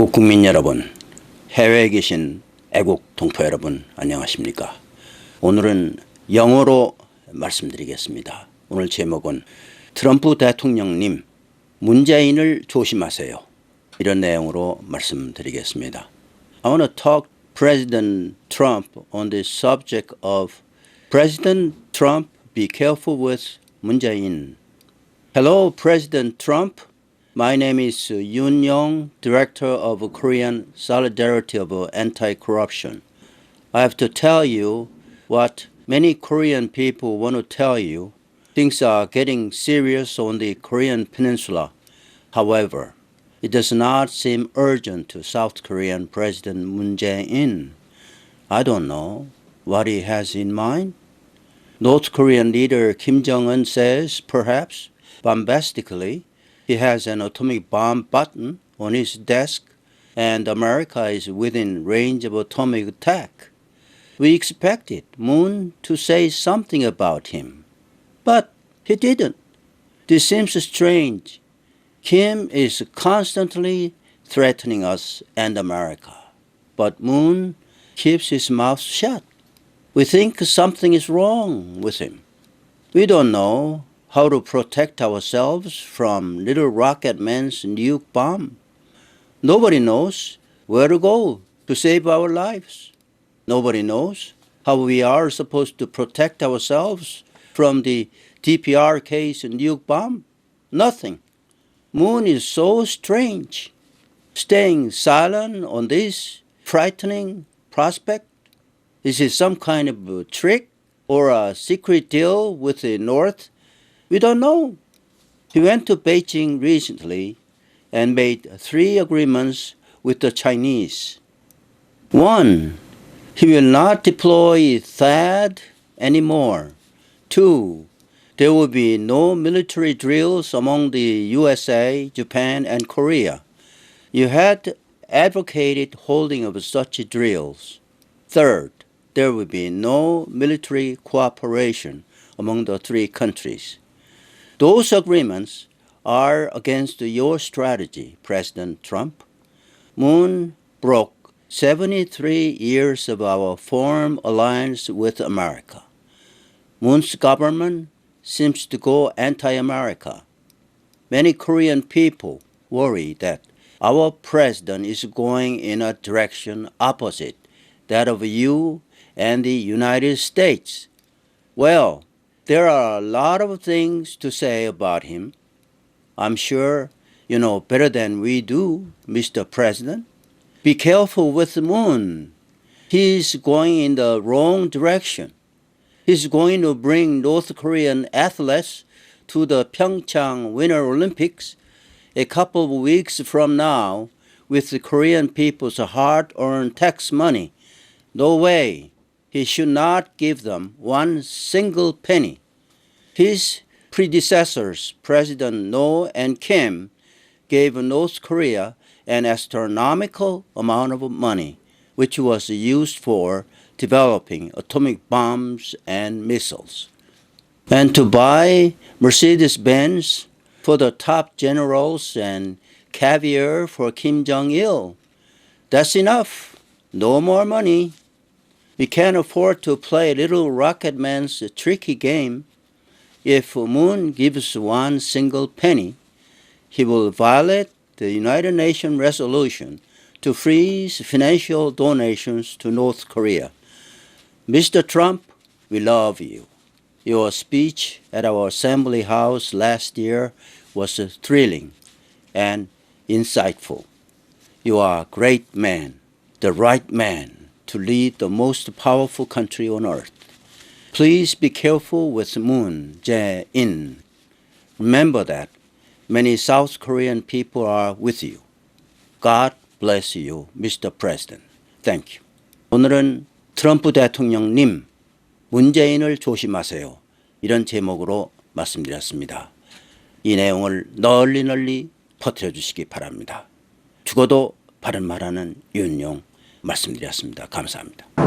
애국 국민 여러분, 해외에 계신 애국 동포 여러분 안녕하십니까? 오늘은 영어로 말씀드리겠습니다. 오늘 제목은 트럼프 대통령님 문재인을 조심하세요. 이런 내용으로 말씀드리겠습니다. I want to talk President Trump on the subject of President Trump be careful with Jae-in. Hello President Trump. My name is uh, Yoon Young, Director of Korean Solidarity of uh, Anti-Corruption. I have to tell you what many Korean people want to tell you. Things are getting serious on the Korean peninsula. However, it does not seem urgent to South Korean President Moon Jae-in. I don't know what he has in mind. North Korean leader Kim Jong-un says, perhaps bombastically, he has an atomic bomb button on his desk and America is within range of atomic attack. We expected Moon to say something about him, but he didn't. This seems strange. Kim is constantly threatening us and America, but Moon keeps his mouth shut. We think something is wrong with him. We don't know how to protect ourselves from little rocket man's nuke bomb. Nobody knows where to go to save our lives. Nobody knows how we are supposed to protect ourselves from the TPR DPRK's nuke bomb. Nothing. Moon is so strange. Staying silent on this frightening prospect? Is it some kind of trick or a secret deal with the North we don't know. He went to Beijing recently and made three agreements with the Chinese. One, he will not deploy THAAD anymore. Two, there will be no military drills among the USA, Japan, and Korea. You had advocated holding of such drills. Third, there will be no military cooperation among the three countries. Those agreements are against your strategy, President Trump. Moon broke 73 years of our foreign alliance with America. Moon's government seems to go anti America. Many Korean people worry that our president is going in a direction opposite that of you and the United States. Well, there are a lot of things to say about him. I'm sure you know better than we do, Mr. President. Be careful with the moon. He's going in the wrong direction. He's going to bring North Korean athletes to the Pyeongchang Winter Olympics a couple of weeks from now with the Korean people's hard earned tax money. No way. He should not give them one single penny. His predecessors, President No and Kim, gave North Korea an astronomical amount of money, which was used for developing atomic bombs and missiles. And to buy Mercedes Benz for the top generals and caviar for Kim Jong il. That's enough. No more money. We can't afford to play little rocket man's tricky game if Moon gives one single penny, he will violate the United Nations resolution to freeze financial donations to North Korea. Mr. Trump, we love you. Your speech at our Assembly House last year was thrilling and insightful. You are a great man, the right man to lead the most powerful country on earth. Please be careful with Moon Jae-in. Remember that many South Korean people are with you. God bless you, Mr. President. Thank you. 오늘은 트럼프 대통령님 문재인을 조심하세요. 이런 제목으로 말씀드렸습니다. 이 내용을 널리 널리 퍼뜨려 주시기 바랍니다. 죽어도 바른 말하는 윤용 말씀드렸습니다. 감사합니다.